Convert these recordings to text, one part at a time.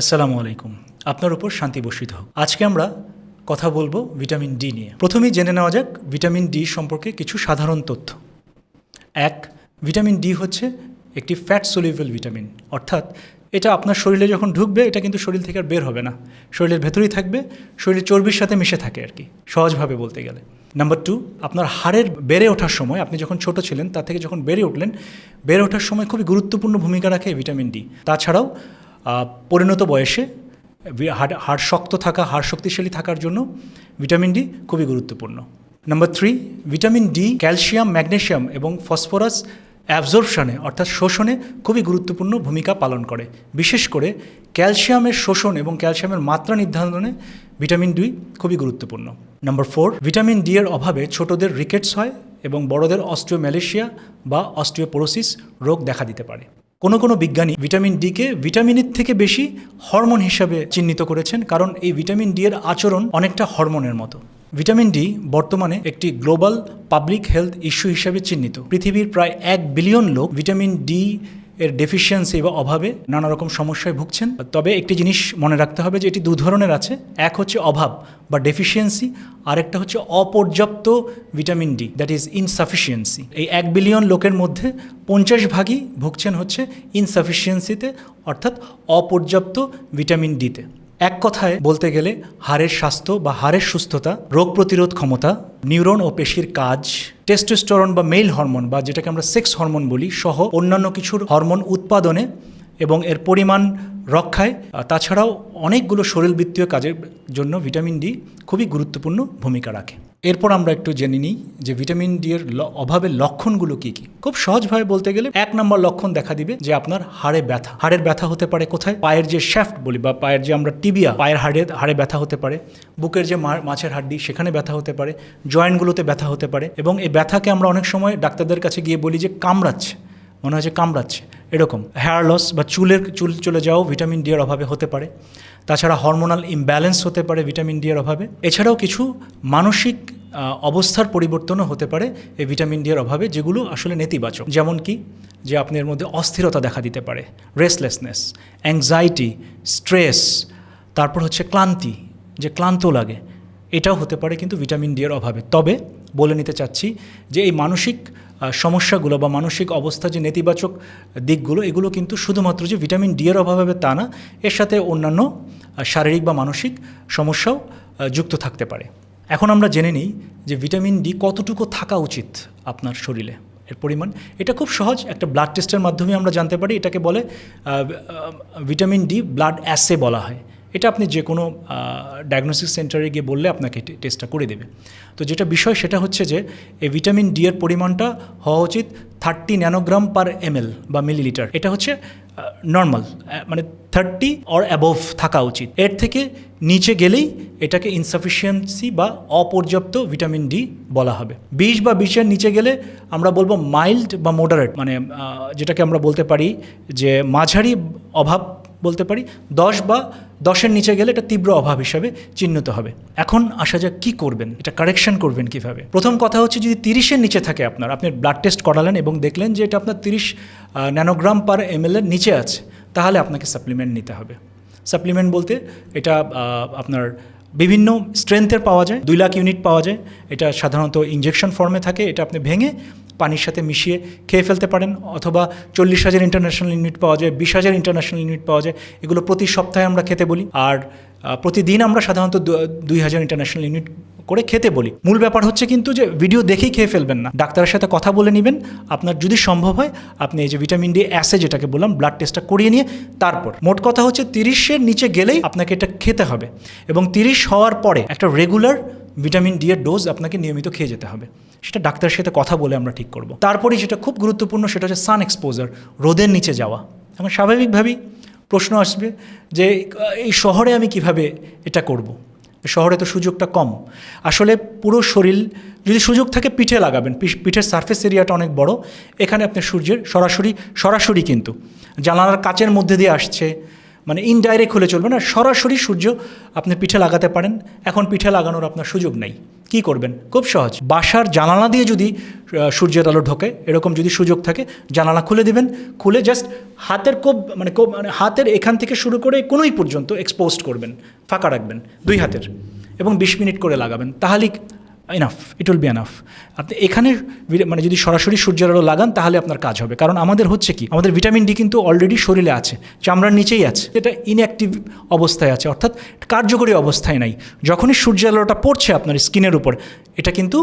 আসসালামু আলাইকুম। আপনার উপর শান্তি বর্ষিত হোক। আজকে আমরা কথা বলব ভিটামিন ডি নিয়ে। প্রথমেই জেনে নেওয়া যাক ভিটামিন ডি সম্পর্কে কিছু সাধারণ তথ্য। এক, ভিটামিন ডি হচ্ছে একটি ফ্যাট সলিউবল ভিটামিন। অর্থাৎ এটা আপনার শরীরে যখন ঢুকবে, এটা কিন্তু শরীর থেকে আর বের হবে না। শরীরের ভেতরেই থাকবে, শরীরের চর্বির সাথে মিশে থাকে আর কি, সহজভাবে বলতে গেলে। নাম্বার টু, আপনার হাড়ের বেড়ে ওঠার সময়, আপনি যখন ছোট ছিলেন, তার থেকে যখন বেড়ে উঠলেন, বেড়ে ওঠার সময় খুবই গুরুত্বপূর্ণ ভূমিকা রাখে ভিটামিন ডি। তাছাড়াও পরিণত বয়সে হাড় হাড় শক্ত থাকা, হাড় শক্তিশালী থাকার জন্য ভিটামিন ডি খুবই গুরুত্বপূর্ণ। Number three vitamin D calcium magnesium এবং ফসফরাস অ্যাবজর্পশনে অর্থাৎ শোষণে খুবই গুরুত্বপূর্ণ ভূমিকা পালন করে। বিশেষ করে ক্যালসিয়ামের শোষণ এবং ক্যালসিয়ামের মাত্রা নির্ধারণে ভিটামিন ডি খুবই গুরুত্বপূর্ণ। নাম্বার ফোর ভিটামিন ডি এর অভাবে ছোটদের রিকেটস হয় এবং বড়দের অস্ট্রিওম্যালেশিয়া বা অস্ট্রিওপোরোসিস রোগ দেখা দিতে পারে। কোনো কোনো বিজ্ঞানী ভিটামিন ডিকে ভিটামিনের থেকে বেশি হরমোন হিসাবে চিহ্নিত করেছেন, কারণ এই ভিটামিন ডি এর আচরণ অনেকটা হরমোনের মতো। ভিটামিন ডি বর্তমানে একটি গ্লোবাল পাবলিক হেলথ ইস্যু হিসাবে চিহ্নিত। পৃথিবীর প্রায় এক বিলিয়ন লোক ভিটামিন ডি এর ডেফিসিয়েন্সি বা অভাবে নানা রকম সমস্যায় ভুগছেন। তবে একটি জিনিস মনে রাখতে হবে যে এটি দু ধরনের আছে। এক হচ্ছে অভাব বা ডেফিসিয়েন্সি আরেকটা হচ্ছে অপর্যাপ্ত vitamin D that is insufficiency এই এক বিলিয়ন লোকের মধ্যে পঞ্চাশ ভাগই ভুগছেন হচ্ছে ইনসাফিসিয়েন্সিতে অর্থাৎ অপর্যাপ্ত ভিটামিন ডিতে এক কথায় বলতে গেলে, হাড়ের স্বাস্থ্য বা হাড়ের সুস্থতা, রোগ প্রতিরোধ ক্ষমতা, নিউরন ও পেশির কাজ, টেস্টোস্টেরন বা মেল হরমোন বা যেটাকে আমরা সেক্স হরমোন বলি, সহ অন্যান্য কিছুর হরমোন উৎপাদনে এবং এর পরিমাণ রক্ষায় তাছাড়াও অনেকগুলো শরীরবৃত্তীয় কাজের জন্য ভিটামিন ডি খুবই গুরুত্বপূর্ণ ভূমিকা রাখে। এরপর আমরা একটু জেনে নিই যে ভিটামিন ডি এর অভাবের লক্ষণগুলো কী কী। খুব সহজভাবে বলতে গেলে এক নম্বর লক্ষণ দেখা দিবে যে আপনার হাড়ে ব্যথা। হাড়ের ব্যথা হতে পারে কোথায়? পায়ের যে শ্যাফট বলি বা পায়ের যে আমরা টিবিয়া, পায়ের হাড়ে হাড়ে ব্যথা হতে পারে। বুকের যে মাছের হাড্ডি, সেখানে ব্যথা হতে পারে। জয়েন্টগুলোতে ব্যথা হতে পারে। এবং এই ব্যথাকে আমরা অনেক সময় ডাক্তারদের কাছে গিয়ে বলি যে কামড়াচ্ছে। মনে যে কামড়াচ্ছে, এরকম। হেয়ার লস বা চুলের, চুল চলে যাওয়াও ভিটামিন ডি এর অভাবে হতে পারে। তাছাড়া হরমোনাল ইমব্যালেন্স হতে পারে ভিটামিন ডি এর অভাবে। এছাড়াও কিছু মানসিক অবস্থার পরিবর্তনও হতে পারে এই ভিটামিন ডি এর অভাবে, যেগুলো আসলে নেতিবাচক। যেমন কি, যে আপনার মধ্যে অস্থিরতা দেখা দিতে পারে রেসলেসনেস অ্যাংজাইটি স্ট্রেস তারপর হচ্ছে ক্লান্তি, যে ক্লান্ত লাগে। এটাও হতে পারে কিন্তু ভিটামিন ডি এর অভাবে। তবে বলে নিতে চাচ্ছি যে এই মানসিক সমস্যাগুলো বা মানসিক অবস্থা যে নেতিবাচক দিকগুলো, এগুলো কিন্তু শুধুমাত্র যে ভিটামিন ডি এর অভাবে হবে তা না, এর সাথে অন্যান্য শারীরিক বা মানসিক সমস্যাও যুক্ত থাকতে পারে। এখন আমরা জেনে নিই যে ভিটামিন ডি কতটুকু থাকা উচিত আপনার শরীরে, এর পরিমাণ। এটা খুব সহজ, একটা ব্লাড টেস্টের মাধ্যমে আমরা জানতে পারি, এটাকে বলে ভিটামিন ডি ব্লাড অ্যাসে বলা হয়। এটা আপনি যে কোনো ডায়াগনোসিস সেন্টারে গিয়ে বললে আপনাকে টেস্টটা করে দেবে। তো যেটা বিষয় সেটা হচ্ছে যে, এই ভিটামিন ডি এর পরিমাণটা হওয়া উচিত থার্টি ন্যানোগ্রাম পার এমএল বা মিলিলিটার এটা হচ্ছে নর্মাল মানে থার্টি অর অ্যাবভ থাকা উচিত। এর থেকে নিচে গেলেই এটাকে ইনসাফিসিয়েন্সি বা অপর্যাপ্ত ভিটামিন ডি বলা হবে। বিশ বা বিশের নিচে গেলে আমরা বলব মাইল্ড বা মোডারেট মানে যেটাকে আমরা বলতে পারি যে মাঝারি অভাব বলতে পারি, দশ বা দশের নিচে গেলে এটা তীব্র অভাব হিসাবে চিহ্নিত হবে। এখন আসা যাক কী করবেন, এটা কারেকশন করবেন কীভাবে? প্রথম কথা হচ্ছে যদি তিরিশের নিচে থাকে আপনার, আপনি ব্লাড টেস্ট করালেন এবং দেখলেন যে এটা আপনার তিরিশ ন্যানোগ্রাম পার এম এর নিচে আছে, তাহলে আপনাকে সাপ্লিমেন্ট নিতে হবে। সাপ্লিমেন্ট বলতে এটা আপনার বিভিন্ন স্ট্রেংথের পাওয়া যায়, দুই লাখ ইউনিট পাওয়া যায়, এটা সাধারণত ইঞ্জেকশন ফর্মে থাকে, এটা আপনি ভেঙে পানির সাথে মিশিয়ে খেয়ে ফেলতে পারেন, অথবা চল্লিশ হাজার ইন্টারন্যাশনাল ইউনিট পাওয়া যায়, বিশ হাজার ইন্টারন্যাশনাল ইউনিট পাওয়া যায়, এগুলো প্রতি সপ্তাহে আমরা খেতে বলি। আর প্রতিদিন আমরা সাধারণত দুই হাজার ইন্টারন্যাশনাল ইউনিট করে খেতে বলি। মূল ব্যাপার হচ্ছে কিন্তু যে ভিডিও দেখেই খেয়ে ফেলবেন না। ডাক্তারের সাথে কথা বলে নেবেন। আপনার যদি সম্ভব হয়, আপনি এই যে ভিটামিন ডি অ্যাসে যেটাকে বললাম ব্লাড টেস্টটা করিয়ে নিয়ে তারপর। মোট কথা হচ্ছে তিরিশের নিচে গেলেই আপনাকে এটা খেতে হবে। এবং তিরিশ হওয়ার পরে একটা রেগুলার ভিটামিন ডি এর ডোজ আপনাকে নিয়মিত খেয়ে যেতে হবে। সেটা ডাক্তারের সাথে কথা বলে আমরা ঠিক করব। তারপরেই যেটা খুব গুরুত্বপূর্ণ সেটা হচ্ছে সান এক্সপোজার রোদের নিচে যাওয়া। এখন স্বাভাবিকভাবেই প্রশ্ন আসবে যে, এই শহরে আমি কীভাবে এটা করব। শহরে তো সুযোগটা কম। আসলে পুরো শরীর, যদি সুযোগ থাকে পিঠে লাগাবেন। পিঠ- পিঠের সারফেস এরিয়াটা অনেক বড়। এখানে আপনি সূর্যের সরাসরি সরাসরি কিন্তু। জানালার কাচের মধ্যে দিয়ে আসছে। মানে ইনডাইরেক্ট হলে চলবে না। সরাসরি সূর্য আপনি পিঠে লাগাতে পারেন। এখন পিঠে লাগানোর আপনার সুযোগ নেই। কি করবেন? খুব সহজ। বাসার জানালা দিয়ে যদি সূর্যের আলো ঢোকে, এরকম যদি সুযোগ থাকে, জানালা খুলে দিবেন। খুলে জাস্ট হাতের কোপ মানে কোপ মানে হাতের এখান থেকে শুরু করে কোনোই পর্যন্ত এক্সপোজ করবেন। ফাঁকা রাখবেন। দুই হাতের। এবং বিশ মিনিট করে লাগাবেন। তাহলেই enough it will be enough আপনি এখানে মানে যদি সরাসরি সূর্যের আলো লাগান, তাহলে আপনার কাজ হবে। কারণ আমাদের হচ্ছে কি? আমাদের ভিটামিন ডি কিন্তু অলরেডি শরীরে আছে, চামড়ার নিচেই আছে। এটা ইনঅ্যাক্টিভ অবস্থায় আছে, অর্থাৎ কার্যকরী অবস্থায় নাই। যখনই সূর্যের আলোটা পড়ছে আপনার স্কিনের উপর, এটা কিন্তু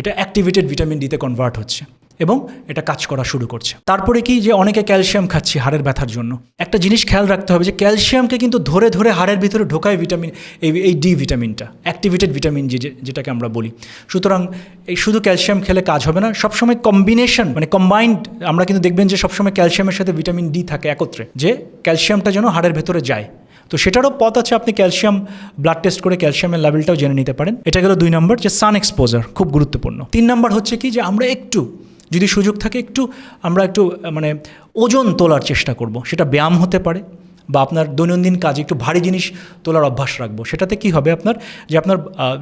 এটা অ্যাক্টিভেটেড ভিটামিন ডিতে কনভার্ট হচ্ছে। এবং এটা কাজ করা শুরু করছে। তারপরে কি যে অনেকে ক্যালসিয়াম খাচ্ছি হাড়ের ব্যথার জন্য। একটা জিনিস খেয়াল রাখতে হবে যে ক্যালসিয়ামকে কিন্তু ধরে ধরে হাড়ের ভিতরে ঢোকায় ভিটামিন এই এই ডি ভিটামিনটা, অ্যাক্টিভেটেড ভিটামিন যে যেটাকে আমরা বলি। সুতরাং এই শুধু ক্যালসিয়াম খেলে কাজ হবে না, সবসময় কম্বিনেশন মানে কম্বাইন্ড, আমরা কিন্তু দেখবেন যে সবসময় ক্যালসিয়ামের সাথে ভিটামিন ডি থাকে একত্রে, যে ক্যালসিয়ামটা যেন হাড়ের ভেতরে যায়। তো সেটারও পথ আছে, আপনি ক্যালসিয়াম ব্লাড টেস্ট করে ক্যালসিয়ামের লেভেলটাও জেনে নিতে পারেন। এটা গেল দুই নম্বর যে সান এক্সপোজার, খুব গুরুত্বপূর্ণ। তিন নম্বর হচ্ছে কি যে আমরা একটু যদি সুযোগ থাকে একটু আমরা একটু মানে ওজন তোলার চেষ্টা করব। সেটা ব্যায়াম হতে পারে বা আপনার দৈনন্দিন কাজে একটু ভারী জিনিস তোলার অভ্যাস রাখব। সেটাতে কি হবে আপনার? যে আপনার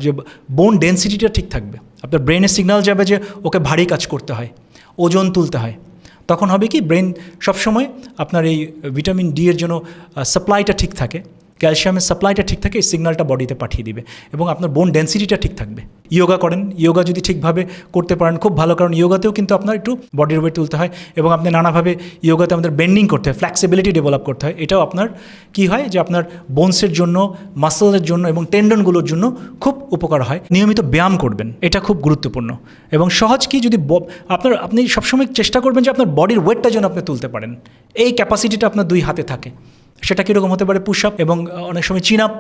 যে বোন ডেন্সিটিটা ঠিক থাকবে। আপনার ব্রেনের সিগন্যাল যাবে যে ওকে ভারী কাজ করতে হয়, ওজন তুলতে হয়। তখন হবে কি ব্রেন সবসময় আপনার এই ভিটামিন ডি এর জন্য সাপ্লাইটা ঠিক থাকে। ক্যালসিয়ামের সাপ্লাইটা ঠিক থাকে, এই সিগন্যালটা বডিতে পাঠিয়ে দিবে এবং আপনার বোন ডেন্সিটিটা ঠিক থাকবে। ইয়োগা করেন, ইয়োগা যদি ঠিকভাবে করতে পারেন, খুব ভালো, কারণ ইয়োগাতেও কিন্তু আপনার একটু বডির ওয়েট তুলতে হয় এবং আপনি নানাভাবে ইয়োগাতে আমাদের বেন্ডিং করতে হয় ফ্লেক্সিবিলিটি ডেভেলপ করতে হয়। এটাও আপনার কি হয় যে আপনার বোনসের জন্য মাসেলের জন্য এবং টেন্ডনগুলোর জন্য খুব উপকার হয়। নিয়মিত ব্যায়াম করবেন, এটা খুব গুরুত্বপূর্ণ। এবং সহজ কি যদি আপনার, আপনি সবসময় চেষ্টা করবেন যে আপনার বডির ওয়েটটা যেন আপনি তুলতে পারেন। এই ক্যাপাসিটিটা আপনার দুই হাতে থাকে। সেটা কীরকম হতে পারে পুশ আপ এবং অনেক সময় চিন আপ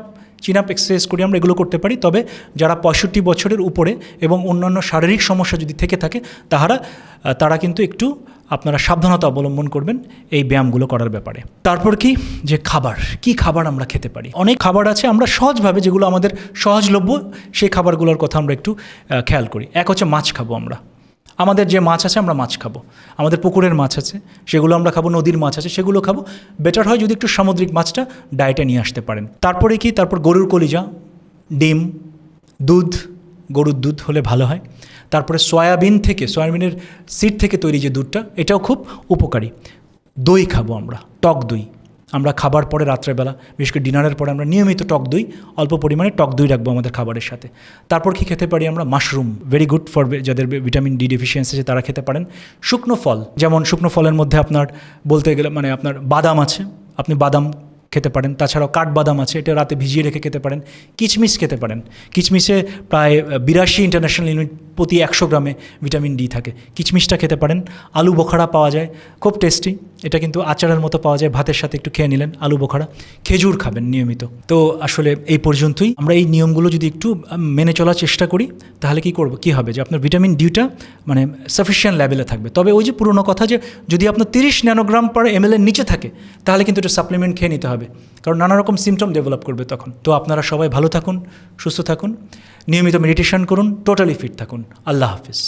চিন আপ এক্সারসাইজ করি আমরা এগুলো করতে পারি। তবে যারা পঁয়ষট্টি বছরের উপরে এবং অন্যান্য শারীরিক সমস্যা যদি থেকে থাকে, তাহারা তারা কিন্তু একটু আপনারা সাবধানতা অবলম্বন করবেন এই ব্যায়ামগুলো করার ব্যাপারে। তারপর কি? যে খাবার। কি খাবার আমরা খেতে পারি? অনেক খাবার আছে, আমরা সহজভাবে যেগুলো আমাদের সহজলভ্য, সেই খাবারগুলোর কথা আমরা একটু খেয়াল করি। এক হচ্ছে মাছ খাব আমরা। আমাদের যে মাছ আছে আমরা মাছ খাব। আমাদের পুকুরের মাছ আছে, সেগুলো আমরা খাব, নদীর মাছ আছে, সেগুলো খাব। বেটার হয় যদি একটু সামুদ্রিক মাছটা ডায়েটে নিয়ে আসতে পারেন। তারপরে কি? তারপর গরুর কলিজা, ডিম, দুধ, গরুর দুধ হলে ভালো হয়। তারপরে সয়াবিন থেকে, সয়াবিনের সিড থেকে তৈরি যে দুধটা, এটাও খুব উপকারী। দই খাব আমরা, টক দই। আমরা খাবার পরে রাত্রেবেলা, বিশেষ করে ডিনারের পরে আমরা নিয়মিত টক দই, অল্প পরিমাণে টক দই রাখব আমাদের খাবারের সাথে। তারপর কি খেতে পারি আমরা? মাশরুম ভেরি গুড ফর যাদের ভিটামিন ডি ডেফিসিয়েন্সি আছে তারা খেতে পারেন। শুকনো ফল, যেমন শুকনো ফলের মধ্যে আপনার বলতে গেলে মানে আপনার বাদাম আছে, আপনি বাদাম খেতে পারেন। তাছাড়াও কাঠবাদাম আছে, এটা রাতে ভিজিয়ে রেখে খেতে পারেন। কিচমিচ খেতে পারেন। কিচমিচে প্রায় বিরাশি ইন্টারন্যাশনাল ইউনিট প্রতি একশো গ্রামে ভিটামিন ডি থাকে। কিচমিচটা খেতে পারেন। আলু বোখারা পাওয়া যায়, খুব টেস্টি এটা কিন্তু আচারের মতো পাওয়া যায়। ভাতের সাথে একটু খেয়ে নিলেন আলু বোখারা। খেজুর খাবেন নিয়মিত। তো আসলে এই পর্যন্তই। আমরা এই নিয়মগুলো যদি একটু মেনে চলার চেষ্টা করি, তাহলে কি করব? কি হবে? যে আপনার ভিটামিন ডিটা মানে সাফিসিয়েন্ট লেভেলে থাকবে। তবে ওই যে পুরনো কথা যে যদি আপনার তিরিশ ন্যানোগ্রাম পার এম নিচে থাকে, তাহলে কিন্তু এটা সাপ্লিমেন্ট খেয়ে নিতে হবে। কারণ নানা রকম সিমটম ডেভেলপ করবে তখন। তো আপনারা সবাই ভালো থাকুন, সুস্থ থাকুন, নিয়মিত মেডিটেশন করুন টোটালি ফিট থাকুন। আল্লাহ হাফিজ।